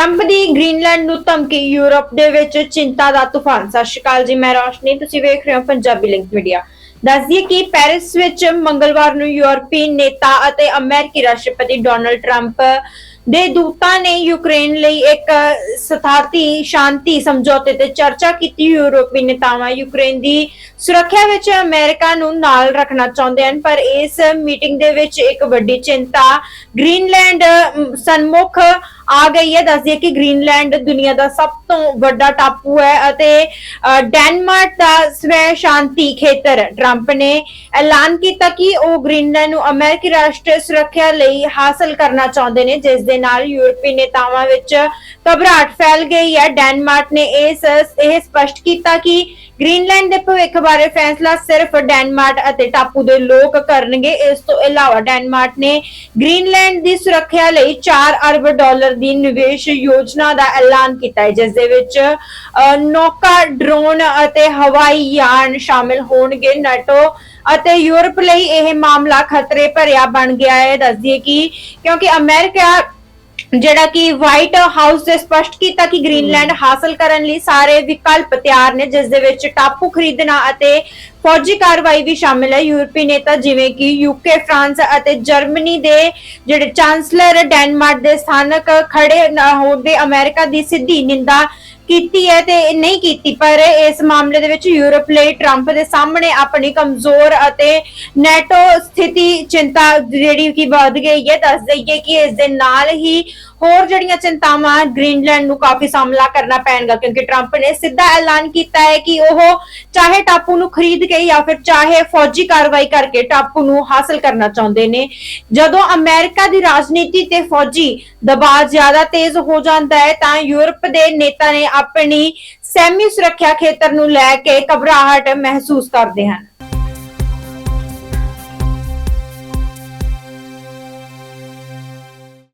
Trump ਦੀ Greenland ਨੂੰ ਧਮਕੀ Europe ਦੇ ਵਿੱਚ ਚਿੰਤਾ ਦਾ ਤੂਫਾਨ। ਸਤਿ ਸ਼੍ਰੀ ਅਕਾਲ ਜੀ ਮੈਂ ਰੋਸ਼ਨੀ ਤੁਸੀਂ ਵੇਖ ਰਹੇ ਹੋ ਪੰਜਾਬੀ ਲਿੰਕ ਮੀਡੀਆ ਦੱਸ ਕਿ ਪੈਰਿਸ ਵਿੱਚ ਮੰਗਲਵਾਰ ਨੂੰ ਯੂਰਪੀ ਨੇਤਾ ਅਤੇ ਅਮਰੀਕੀ ਰਾਸ਼ਟਰਪਤੀ ਡੋਨਲਡ ਟਰੰਪ ਦੇ ਦੂਤਾਂ ਨੇ ਯੂਕਰੇਨ ਲਈ ਇੱਕ ਸਥਾਤੀ ਸ਼ਾਂਤੀ ਸਮਝੌਤੇ ਤੇ ਚਰਚਾ ਕੀਤੀ। ਯੂਰਪੀ ਨੇਤਾਵਾਂ ਯੂਕਰੇਨ ਦੀ ਸੁਰੱਖਿਆ ਵਿੱਚ ਅਮਰੀਕਾ ਨੂੰ ਨਾਲ ਰੱਖਣਾ ਚਾਹੁੰਦੇ ਹਨ ਪਰ ਇਸ ਮੀਟਿੰਗ ਦੇ ਵਿੱਚ ਇੱਕ ਵੱਡੀ ਚਿੰਤਾ ਗ੍ਰੀਨਲੈਂਡ ਅਮ, ਸਨਮੁਖ ਆ ਗਈ ਹੈ, ਦੱਸਦੀ ਹੈ ਕਿ ਗ੍ਰੀਨਲੈਂਡ ਦੁਨੀਆ ਦਾ ਸਭ ਤੋਂ ਵੱਡਾ ਟਾਪੂ ਹੈ ਅਤੇ ਡੈਨਮਾਰਕ ਦਾ ਸਵੈ ਸ਼ਾਂਤੀ ਖੇਤਰ ਟਰੰਪ ਨੇ ਐਲਾਨ ਕੀਤਾ ਕਿ ਉਹ ਗ੍ਰੀਨਲੈਂਡ ਨੂੰ ਅਮਰੀਕੀ ਰਾਸ਼ਟਰੀ ਸੁਰੱਖਿਆ ਲਈ ਹਾਸਲ ਕਰਨਾ ਚਾਹੁੰਦੇ ਨੇ, ਜਿਸ ਦੇ ਨਾਲ ਯੂਰਪੀ ਨੇਤਾਵਾਂ ਵਿੱਚ ਘਬਰਾਹਟ ਫੈਲ ਗਈ ਹੈ। ਡੈਨਮਾਰਕ ਨੇ ਇਸ ਇਹ ਸਪਸ਼ਟ ਕੀਤਾ ਕਿ ਗ੍ਰੀਨਲੈਂਡ ਦੇ ਭਵਿੱਖ ਬਾਰੇ ਫੈਸਲਾ ਸਿਰਫ ਡੈਨਮਾਰਕ ਅਤੇ ਟਾਪੂ ਦੇ ਲੋਕ ਕਰਨਗੇ। ਇਸ ਤੋਂ ਇਲਾਵਾ ਡੈਨਮਾਰਕ ਨੇ ਗ੍ਰੀਨਲੈਂਡ ਦੀ ਸੁਰੱਖਿਆ ਲਈ 4 ਅਰਬ ਡਾਲਰ ਦੀ ਨਿਵੇਸ਼ ਯੋਜਨਾ ਦਾ ਐਲਾਨ ਕੀਤਾ ਹੈ ਜਿਸ ਦੇ ਵਿੱਚ ਅ, ਨੌਕਾ ਡਰੋਨ ਅਤੇ ਹਵਾਈ ਯਾਨ ਸ਼ਾਮਿਲ ਹੋਣਗੇ ਨਾਟੋ ਅਤੇ ਯੂਰਪ ਲਈ ਇਹ ਮਾਮਲਾ ਖਤਰੇ ਭਰਿਆ ਬਣ ਗਿਆ ਹੈ। ਦੱਸਦੀਏ ਕਿ ਕਿਉਂਕਿ ਅਮਰੀਕਾ ਜਿਹੜਾ ਕਿ ਵਾਈਟ ਹਾਊਸ ਨੇ ਸਪਸ਼ਟ ਕੀਤਾ ਕਿ ਗ੍ਰੀਨਲੈਂਡ ਹਾਸਲ ਕਰਨ ਲਈ ਸਾਰੇ ਵਿਕਲਪ ਤਿਆਰ ਨੇ ਜਿਸ ਦੇ ਵਿੱਚ ਟਾਪੂ ਖਰੀਦਣਾ ਅਤੇ ਫੌਜੀ ਕਾਰਵਾਈ ਵੀ ਸ਼ਾਮਿਲ ਹੈ। ਯੂਰਪੀ ਨੇਤਾ ਜਿਵੇਂ ਕਿ ਯੂਕੇ ਫਰਾਂਸ ਅਤੇ ਜਰਮਨੀ ਦੇ ਜਿਹੜੇ ਚਾਂਸਲਰ ਡੈਨਮਾਰਕ ਦੇ ਸਥਾਨਕ ਖੜੇ ਨਾ ਹੋਣ ਦੇ ਅਮਰੀਕਾ ਦੀ ਸਿੱਧੀ ਨਿੰਦਾ ਕੀਤੀ ਹੈ ਤੇ ਨਹੀਂ ਕੀਤੀ, ਪਰ ਇਸ ਮਾਮਲੇ ਦੇ ਵਿੱਚ ਯੂਰਪ ਲਈ ਟਰੰਪ ਦੇ ਸਾਹਮਣੇ ਆਪਣੀ ਕਮਜ਼ੋਰ ਅਤੇ ਨੈਟੋ ਸਥਿਤੀ ਚਿੰਤਾ ਜਿਹੜੀ ਕਿ ਵੱਧ ਗਈ ਹੈ, ਦੱਸ ਦਈਏ ਕਿ ਇਸ ਦੇ ਨਾਲ ਹੀ ਹੋਰ ਜਿਹੜੀਆਂ ਚਿੰਤਾਵਾਂ ਗ੍ਰੀਨਲੈਂਡ ਨੂੰ ਕਾਫੀ ਸਾਹਮਣਾ ਕਰਨਾ ਪੈਣਗਾ, ਕਿਉਂਕਿ ਟਰੰਪ ਨੇ ਸਿੱਧਾ ਐਲਾਨ ਕੀਤਾ ਹੈ ਕਿ ਉਹ ਚਾਹੇ ਟਾਪੂ ਨੂੰ ਖਰੀਦ ਕੇ ਜਾਂ ਫਿਰ ਚਾਹੇ ਫੌਜੀ ਕਾਰਵਾਈ ਕਰਕੇ ਟਾਪੂ ਨੂੰ ਹਾਸਲ ਕਰਨਾ ਚਾਹੁੰਦੇ ਨੇ। ਜਦੋਂ ਅਮਰੀਕਾ ਦੀ ਰਾਜਨੀਤੀ ਤੇ ਫੌਜੀ ਦਬਾਅ ਜ਼ਿਆਦਾ ਤੇਜ਼ ਹੋ ਜਾਂਦਾ ਹੈ, ਤਾਂ ਯੂਰਪ ਦੇ ਨੇਤਾ ਨੇ ਆਪਣੀ ਸੈਮੀ ਸੁਰੱਖਿਆ ਖੇਤਰ ਨੂੰ ਲੈ ਕੇ ਘਬਰਾਹਟ ਮਹਿਸੂਸ ਕਰਦੇ ਹਨ।